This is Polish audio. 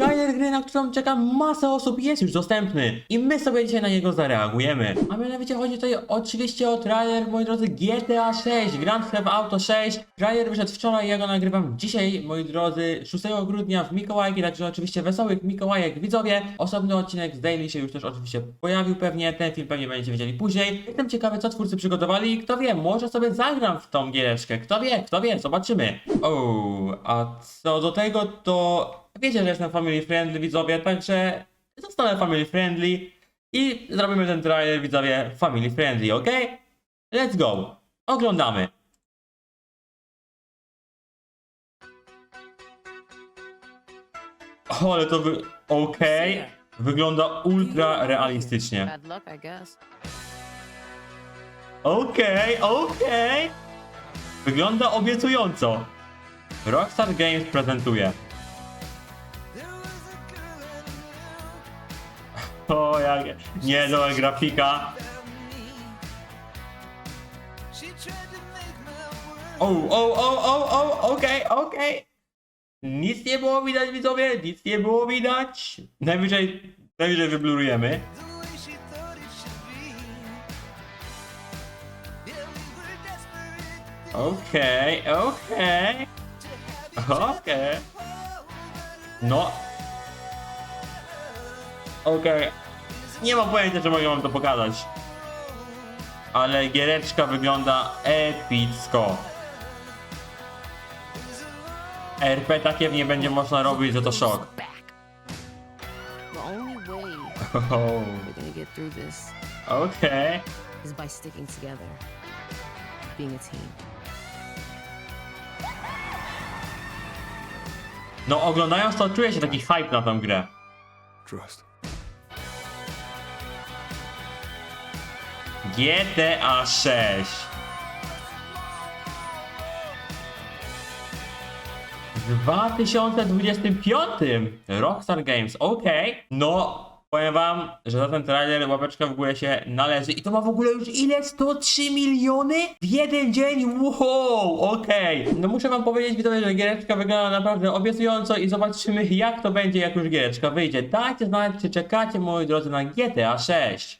Trailer gry, na którą czeka masa osób jest już dostępny i my sobie dzisiaj na niego zareagujemy. A mianowicie chodzi tutaj oczywiście o trailer, moi drodzy, GTA 6, Grand Theft Auto 6. Trailer wyszedł wczoraj, ja go nagrywam dzisiaj, moi drodzy, 6 grudnia w Mikołajki, także oczywiście wesołych Mikołajek widzowie. Osobny odcinek z Daily się już też oczywiście pojawił pewnie, ten film pewnie będziecie wiedzieli później. Jestem ciekawy, co twórcy przygotowali i kto wie, może sobie zagram w tą giereczkę, kto wie, kto wie, zobaczymy. O, a co do tego, to wiecie, że jestem family friendly widzowie, także zostanę family friendly i zrobimy ten trailer widzowie family friendly, ok? Let's go! Oglądamy! O, ale to wy... okej. Wygląda ultra realistycznie. Guess. Okej, okej. Wygląda obiecująco. Rockstar Games prezentuje. O, jak niezła grafika. O, o, o, o, o, okej, okej. Nic nie było widać, widzowie, nic nie było widać. Najwyżej, najwyżej wyblurujemy. Okej, okej. Okej. No. Okej. Nie mam pojęcia, czy mogę wam to pokazać. Ale giereczka wygląda epicko. RP takie nie będzie można robić, że to szok. Back. The only way Oh, we're gonna get through this Okej. is by sticking together, being a team. No oglądając to czuję się taki hype na tę grę. Trust. GTA 6. W 2025 Rockstar Games, okej. No, powiem wam, że za ten trailer łapeczka w górę się należy. I to ma w ogóle już ile? 103 miliony? W jeden dzień? Wow, okej. No muszę wam powiedzieć, widzowie, że giereczka wygląda naprawdę obiecująco i zobaczymy jak to będzie, jak już giereczka wyjdzie. Dajcie znać, czy czekacie, moi drodzy, na GTA 6.